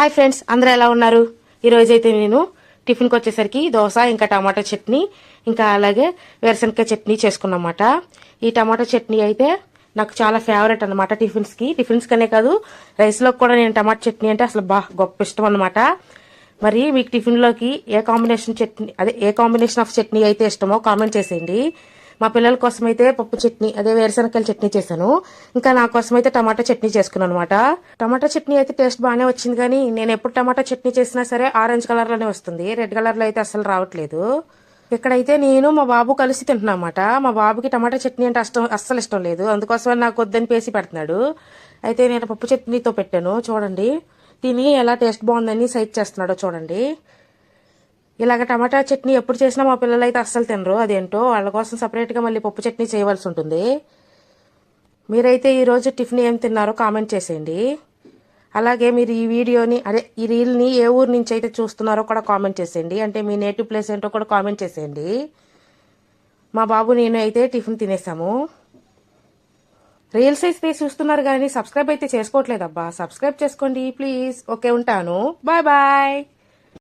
Hi friends అందరూ ఎలా ఉన్నారు? ఈరోజు అయితే నేను టిఫిన్కి వచ్చేసరికి దోశ ఇంకా టమాటా చట్నీ ఇంకా అలాగే వేరుశనగ చట్నీ చేసుకున్నమాట. ఈ టమాటా చట్నీ అయితే నాకు చాలా ఫేవరెట్ అనమాట టిఫిన్స్కి. టిఫిన్స్ కనే కాదు రైస్లోకి కూడా నేను టమాటా చట్నీ అంటే అసలు బా గొప్ప ఇష్టం అనమాట మరి మీకు టిఫిన్లోకి ఏ కాంబినేషన్ చట్నీ అదే ఏ కాంబినేషన్ ఆఫ్ చట్నీ అయితే ఇష్టమో కామెంట్ చేసేయండి. మా పిల్లల కోసం అయితే పప్పు చట్నీ అదే వేరుశనకాయల చట్నీ చేశాను. ఇంకా నా కోసం అయితే టమాటా చట్నీ చేసుకున్నాను అనమాట టమాటా చట్నీ అయితే టేస్ట్ బాగానే వచ్చింది కానీ నేను ఎప్పుడు టమాటా చట్నీ చేసినా సరే ఆరెంజ్ కలర్లోనే వస్తుంది. రెడ్ కలర్లో అయితే అసలు రావట్లేదు. ఇక్కడైతే నేను మా బాబు కలిసి తింటున్నా మా బాబుకి టమాటా చట్నీ అంటే అష్టం అస్సలు ఇష్టం లేదు. అందుకోసం నాకు వద్దని పేసి పెడుతున్నాడు. అయితే నేను పప్పు చట్నీతో పెట్టాను. చూడండి తిని ఎలా టేస్ట్ బాగుందని సైజ్ చేస్తున్నాడో చూడండి. ఇలాగ టమాటా చట్నీ ఎప్పుడు చేసినా మా పిల్లలు అయితే అస్సలు తినరు. అదేంటో వాళ్ళ కోసం సపరేట్గా మళ్ళీ పప్పు చట్నీ చేయవలసి ఉంటుంది. మీరైతే ఈరోజు టిఫిన్ ఏం తిన్నారో కామెంట్ చేసేయండి. అలాగే మీరు ఈ వీడియోని అదే ఈ రీల్ని ఏ ఊరు నుంచి అయితే చూస్తున్నారో కూడా కామెంట్ చేసేయండి. అంటే మీ నేటివ్ ప్లేస్ ఏంటో కూడా కామెంట్ చేసేయండి. మా బాబు నేను అయితే టిఫిన్ తినేసాము. రీల్స్ అయితే చూస్తున్నారు కానీ సబ్స్క్రైబ్ అయితే చేసుకోవట్లేదబ్బా. సబ్స్క్రైబ్ చేసుకోండి ప్లీజ్. ఓకే ఉంటాను. Bye bye.